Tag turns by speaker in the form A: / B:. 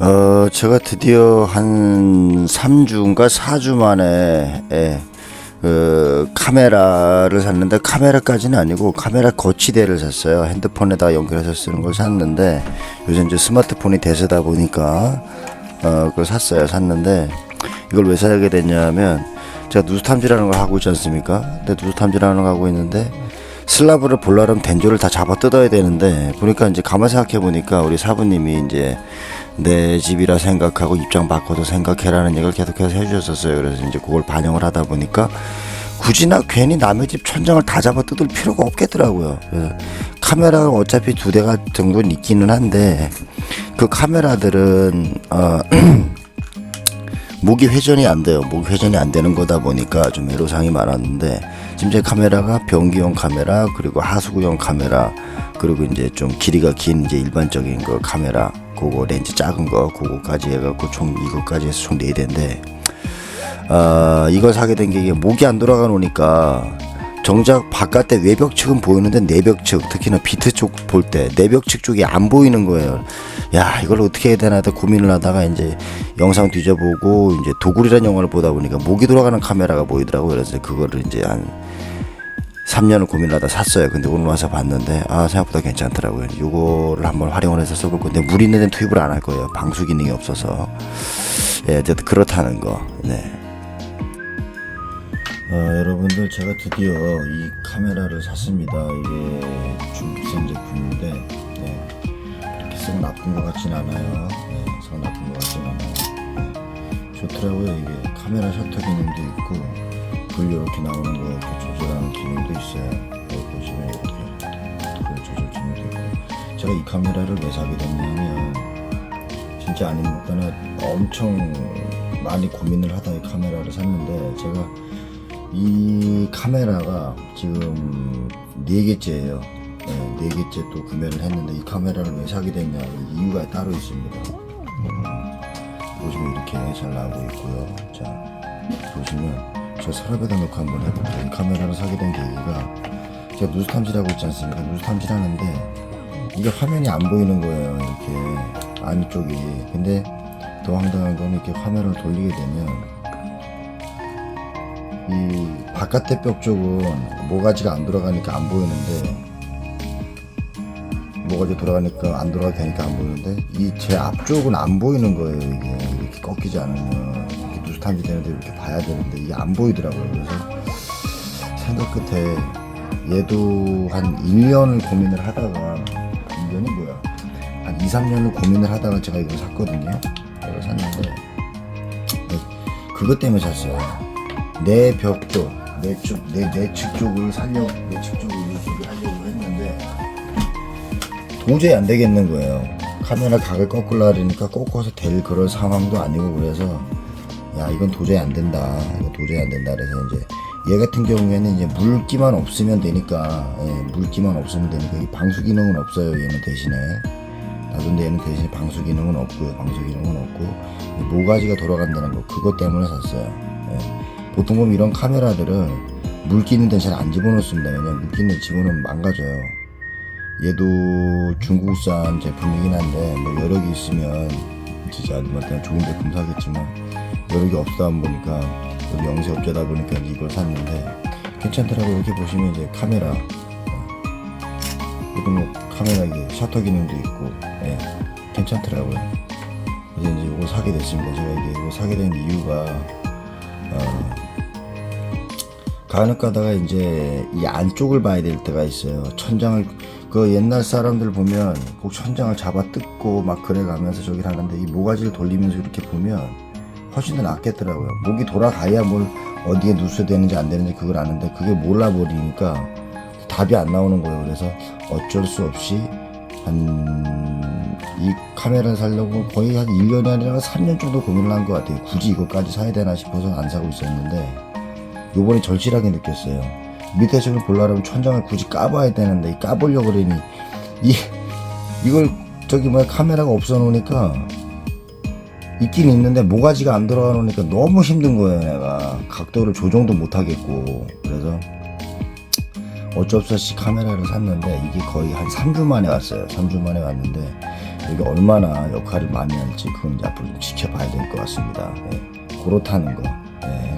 A: 어, 제가 드디어 한 3주인가 4주 만에 예, 그 카메라를 샀는데 카메라까지는 아니고 카메라 거치대를 샀어요. 핸드폰에다 연결해서 쓰는 걸 샀는데 요즘 이제 스마트폰이 대세다 보니까 어, 그걸 샀어요. 샀는데 이걸 왜 사게 됐냐면 제가 누수 탐지라는 걸 하고 있지 않습니까? 근데 누수 탐지라는 걸 하고 있는데 슬라브를 볼라면 덴조를 다 잡아 뜯어야 되는데 보니까 이제 가만 생각해 보니까 우리 사부님이 이제 내 집이라 생각하고 입장 바꿔도 생각해라는 얘기를 계속해서 해주셨었어요. 그래서 이제 그걸 반영을 하다 보니까 굳이나 괜히 남의 집 천장을 다 잡아 뜯을 필요가 없겠더라고요. 카메라가 어차피 두 대가 정도는 있기는 한데 그 카메라들은 어 목이 회전이 안 돼요. 목이 회전이 안 되는 거다 보니까 좀 애로사항이 많았는데 지금 제 카메라가 변기용 카메라 그리고 하수구용 카메라 그리고 이제 좀 길이가 긴 이제 일반적인 거 카메라 그거 렌즈 작은 거 그거까지 해갖고 총 이거까지 해서 총네 대인데 아 이걸 사게 된 게 이게 목이 안 돌아가 놓으니까 정작 바깥에 외벽 측은 보이는데 내벽 측 특히나 비트 쪽 볼 때 내벽 측 쪽이 안 보이는 거예요. 야 이걸 어떻게 해야 되나 고민을 하다가 이제 영상 뒤져보고 이제 도굴이라는 영화를 보다 보니까 목이 돌아가는 카메라가 보이더라고요. 그래서 그거를 이제 한 3년을 고민하다 샀어요. 근데 오늘 와서 봤는데 아 생각보다 괜찮더라고요. 이거를 한번 활용을 해서 써볼 건데 물 있는 데는 투입을 안 할 거예요. 방수 기능이 없어서 예 그렇다는 거. 네. 어, 여러분들 제가 드디어 이 카메라를 샀습니다. 이게 좀 비싼 제품인데 네. 그렇게 썩 나쁜 것 같진 않아요. 네, 썩 나쁜 것 같진 않아요. 네. 좋더라고요. 이게 카메라 셔터 기능도 있고 불 이렇게 나오는 거 이렇게 조절하는 기능도 있어요. 여기 보시면 이렇게 불 조절 기능도 있고 제가 이 카메라를 왜 사게 됐냐면 진짜 아니니까는 엄청 많이 고민을 하다 이 카메라를 샀는데 제가 이 카메라가 지금 네 개째예요. 네, 네 개째 또 구매를 했는데 이 카메라를 왜 사게 됐냐 이유가 따로 있습니다. 음, 보시면 이렇게 잘 나오고 있고요. 자 보시면 저 서랍에다 놓고 한번 해볼게요. 이 카메라를 사게 된 계기가 제가 누수 탐지라고 있지 않습니까? 누수 탐지하는데 이게 화면이 안 보이는 거예요. 이렇게 안쪽이. 근데 더 황당한 건 이렇게 화면을 돌리게 되면 이 바깥에 뼈 쪽은 모가지가 안 돌아가니까 안 보이는데 모가지 돌아가니까 안 돌아가도 되니까 안 보이는데 이 제 앞쪽은 안 보이는 거예요 이게. 이렇게 꺾이지 않으면. 이렇게 누수 탐지 되는데 이렇게 봐야 되는데 이게 안 보이더라고요. 그래서 생각 끝에 얘도 한 1년을 고민을 하다가 1년이 뭐야? 한 2, 3년을 고민을 하다가 제가 이걸 샀거든요. 이걸 샀는데 네, 그것 때문에 샀어요 내벽 쪽, 내 쪽, 내 내측 쪽을 살려, 내측 쪽을 유지를 하려고 했는데 도저히 안 되겠는 거예요. 카메라 각을 꺾으려 그러니까 꺾어서 될 그런 상황도 아니고 그래서 야 이건 도저히 안 된다. 이거 도저히 안 된다. 그래서 이제 얘 같은 경우에는 이제 물기만 없으면 되니까 예, 물기만 없으면 되니까 이 방수 기능은 없어요. 얘는 대신에 나둔데 얘는 대신에 방수 기능은 없고요. 방수 기능은 없고 이 모가지가 돌아간다는 거 그것 때문에 샀어요. 예. 보통 보면 이런 카메라들은 물 끼는 데는 잘안 집어넣습니다. 왜냐면 물 끼는 데 집어넣으면 망가져요. 얘도 중국산 제품이긴 한데 뭐 여러 개 있으면 진짜 아줌마한테 좋은 제품 사겠지만 여러 개 없다 보니까 여기 영세 업자다 보니까 이걸 샀는데 괜찮더라고요. 이렇게 보시면 이제 카메라 이거 뭐 카메라 이게 셔터 기능도 있고 예, 괜찮더라고요. 그래서 이제 이거 사게 됐습니다. 제가 이게 이거 사게 된 이유가 어, 간혹 가다가 이제 이 안쪽을 봐야 될 때가 있어요. 천장을 그 옛날 사람들 보면 꼭 천장을 잡아 뜯고 막 그래 가면서 저기 하는데 이 모가지를 돌리면서 이렇게 보면 훨씬 더 낫겠더라고요. 목이 돌아가야 뭘 어디에 누수 되는지 안 되는지 그걸 아는데 그게 몰라버리니까 답이 안 나오는 거예요. 그래서 어쩔 수 없이 한 이 카메라를 살려고 거의 한 1년이 아니라 3년 정도 고민을 한 것 같아요. 굳이 이것까지 사야 되나 싶어서 안 사고 있었는데 요번에 절실하게 느꼈어요. 밑에 지금 보려면 천장을 굳이 까봐야 되는데 이 까보려고 그러니 이 이걸 저기 뭐야 카메라가 없어 놓으니까 있긴 있는데 모가지가 안 들어가 놓으니까 너무 힘든 거예요 내가 각도를 조정도 못 하겠고 그래서 어쩔 수 없이 카메라를 샀는데 이게 거의 한 3주 만에 왔어요 3주 만에 왔는데 여기 얼마나 역할을 많이 할지 그건 이제 앞으로 좀 지켜봐야 될 것 같습니다. 예. 그렇다는 거. 예.